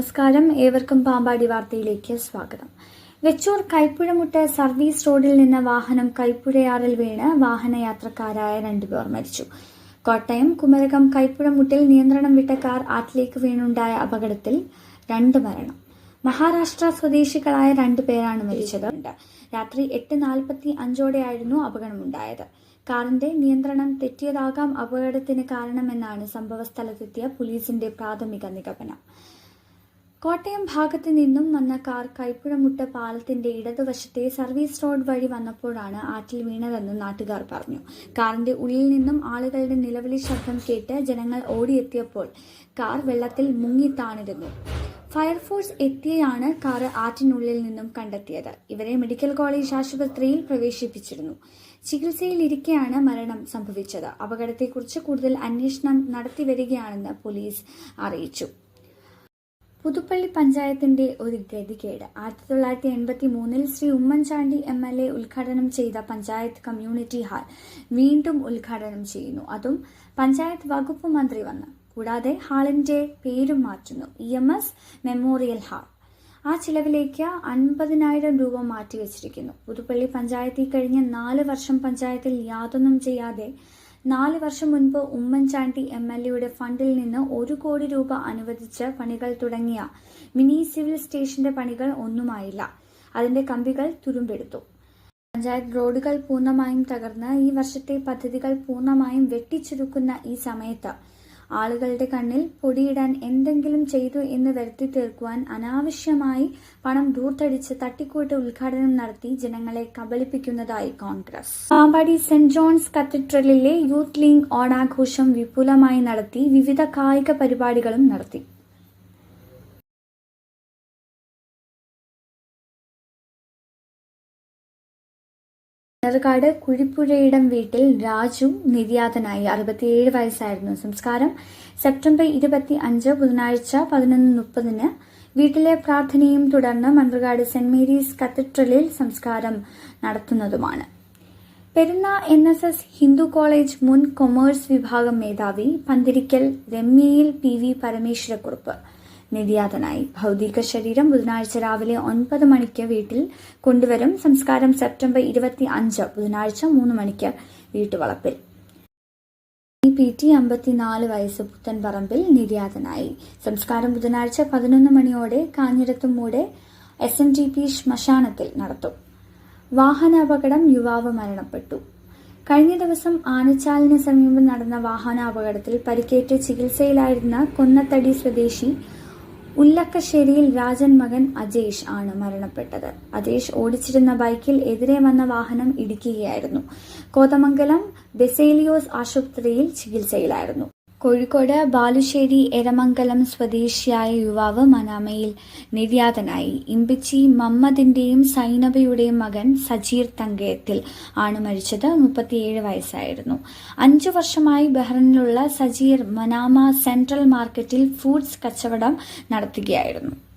നമസ്കാരം. ഏവർക്കും പാമ്പാടി വാർത്തയിലേക്ക് സ്വാഗതം. വെച്ചൂർ കൈപ്പുഴമുട്ട് സർവീസ് റോഡിൽ നിന്ന് വാഹനം കൈപ്പുഴയാറിൽ വീണ് വാഹനയാത്രക്കാരായ രണ്ടുപേർ മരിച്ചു. കോട്ടയം കുമരകം കൈപ്പുഴമുട്ടിൽ നിയന്ത്രണം വിട്ട കാർ ആറ്റിലേക്ക് വീണുണ്ടായ അപകടത്തിൽ രണ്ട് മരണം. മഹാരാഷ്ട്ര സ്വദേശികളായ രണ്ടു പേരാണ് മരിച്ചത്. രാത്രി എട്ട് നാൽപ്പത്തി അഞ്ചോടെയായിരുന്നു അപകടമുണ്ടായത്. കാറിന്റെ നിയന്ത്രണം തെറ്റിയതാകാം അപകടത്തിന് കാരണമെന്നാണ് സംഭവസ്ഥലത്തെത്തിയ പോലീസിന്റെ പ്രാഥമിക നിഗമനം. കോട്ടയം ഭാഗത്ത് നിന്നും വന്ന കാർ കൈപ്പുഴമുട്ട പാലത്തിന്റെ ഇടതുവശത്തെ സർവീസ് റോഡ് വഴി വന്നപ്പോഴാണ് ആറ്റിൽ വീണതെന്ന് നാട്ടുകാർ പറഞ്ഞു. കാറിന്റെ ഉള്ളിൽ നിന്നും ആളുകളുടെ നിലവിളി ശബ്ദം കേട്ട് ജനങ്ങൾ ഓടിയെത്തിയപ്പോൾ കാർ വെള്ളത്തിൽ മുങ്ങി താണിരുന്നു. ഫയർഫോഴ്സ് എത്തിയാണ് കാർ ആറ്റിനുള്ളിൽ നിന്നും കണ്ടെത്തിയത്. ഇവരെ മെഡിക്കൽ കോളേജ് ആശുപത്രിയിൽ പ്രവേശിപ്പിച്ചിരുന്നു. ചികിത്സയിലിരിക്കെയാണ് മരണം സംഭവിച്ചത്. അപകടത്തെക്കുറിച്ച് കൂടുതൽ അന്വേഷണം നടത്തിവരികയാണെന്ന് പോലീസ് അറിയിച്ചു. പുതുപ്പള്ളി പഞ്ചായത്തിന്റെ ഒരു ഗതികേട്. ആയിരത്തി തൊള്ളായിരത്തി എൺപത്തി മൂന്നിൽ Shri Oommen Chandy M L A ഉദ്ഘാടനം ചെയ്ത പഞ്ചായത്ത് കമ്മ്യൂണിറ്റി ഹാൾ വീണ്ടും ഉദ്ഘാടനം ചെയ്യുന്നു. അതും പഞ്ചായത്ത് വകുപ്പ് മന്ത്രി വന്ന്. കൂടാതെ ഹാളിന്റെ പേരും മാറ്റുന്നു. E M S memorial hall. ആ ചിലവിലേക്ക് അൻപതിനായിരം രൂപ മാറ്റിവെച്ചിരിക്കുന്നു. പുതുപ്പള്ളി പഞ്ചായത്തിൽ കഴിഞ്ഞ നാല് വർഷം പഞ്ചായത്തിൽ യാതൊന്നും ചെയ്യാതെ നാല് വർഷം മുൻപ് ഉമ്മൻചാണ്ടി എം എൽ എയുടെ ഫണ്ടിൽ നിന്ന് ഒരു കോടി രൂപ അനുവദിച്ച് പണികൾ തുടങ്ങിയ മിനി സിവിൽ സ്റ്റേഷന്റെ പണികൾ ഒന്നുമായില്ല. അതിന്റെ കമ്പികൾ തുരുമ്പെടുത്തു. പഞ്ചായത്ത് റോഡുകൾ പൂർണമായും തകർന്ന് ഈ വർഷത്തെ പദ്ധതികൾ പൂർണമായും വെട്ടിച്ചുരുക്കുന്ന ഈ സമയത്ത് ആളുകളുടെ കണ്ണിൽ പൊടിയിടാൻ എന്തെങ്കിലും ചെയ്തു എന്ന് വരുത്തി തീർക്കുവാൻ അനാവശ്യമായി പണം ദൂർത്തടിച്ച് തട്ടിക്കൂട്ട് ഉദ്ഘാടനം നടത്തി ജനങ്ങളെ കബളിപ്പിക്കുന്നതായി കോൺഗ്രസ്. പാമ്പാടി സെന്റ് ജോൺസ് കത്തീഡ്രലിലെ യൂത്ത് ലീഗ് ഓണാഘോഷം വിപുലമായി നടത്തി വിവിധ കായിക പരിപാടികളും നടത്തി. കിണറുകാട് കുഴിപ്പുഴയിടം വീട്ടിൽ രാജു നിര്യാതനായി. അറുപത്തിയേഴ് വയസ്സായിരുന്നു. സംസ്കാരം സെപ്റ്റംബർ ഇരുപത്തി അഞ്ച് ബുധനാഴ്ച പതിനൊന്ന് മുപ്പതിന് വീട്ടിലെ പ്രാർത്ഥനയും തുടർന്ന് മന്ത്രകാട് സെന്റ് മേരീസ് കത്തീഡ്രലിൽ സംസ്കാരം നടത്തുന്നതുമാണ്. Perunna N S S Hindu college മുൻ കൊമേഴ്സ് വിഭാഗം മേധാവി പന്തിരിക്കൽ രമ്യയിൽ പി വി പരമേശ്വരക്കുറുപ്പ്. നിര്യാതനായി. ഭൗതിക ശരീരം ബുധനാഴ്ച രാവിലെ ഒൻപത് മണിക്ക് വീട്ടിൽ കൊണ്ടുവരും. സംസ്കാരം സെപ്റ്റംബർ ഇരുപത്തി അഞ്ച് ബുധനാഴ്ച മൂന്ന് മണിക്ക് വീട്ടുവളപ്പിൽ. പി ടി അമ്പത്തിനാല് വയസ്സ് പുത്തൻപറമ്പിൽ നിര്യാതനായി. സംസ്കാരം ബുധനാഴ്ച പതിനൊന്ന് മണിയോടെ കാഞ്ഞിരത്തുമൂടെ എസ് എൻ ഡി പി ശ്മശാനത്തിൽ നടത്തും. വാഹനാപകടം യുവാവ് മരണപ്പെട്ടു. കഴിഞ്ഞ ദിവസം ആനച്ചാലിന് സമീപം നടന്ന വാഹനാപകടത്തിൽ പരിക്കേറ്റ് ചികിത്സയിലായിരുന്ന കൊന്നത്തടി സ്വദേശി ഉല്ലക്കശ്ശേരിയിൽ രാജൻ മകൻ അജേഷ് ആണ് മരണപ്പെട്ടത്. അജേഷ് ഓടിച്ചിരുന്ന ബൈക്കിൽ എതിരെ വന്ന വാഹനം ഇടിക്കുകയായിരുന്നു. കോതമംഗലം ബെസേലിയോസ് ആശുപത്രിയിൽ ചികിത്സയിലായിരുന്നു. കോഴിക്കോട് ബാലുശ്ശേരി എരമംഗലം സ്വദേശിയായ യുവാവ് മനാമയിൽ നിര്യാതനായി. ഇമ്പിച്ചി മമ്മദിന്റെയും സൈനബയുടെയും മകൻ സജീർ തങ്കയത്തിൽ ആണ് മരിച്ചത്. മുപ്പത്തിയേഴ് വയസ്സായിരുന്നു. അഞ്ചു വർഷമായി ബഹ്റിനിലുള്ള സജീർ മനാമ സെൻട്രൽ മാർക്കറ്റിൽ ഫുഡ്സ് കച്ചവടം നടത്തുകയായിരുന്നു.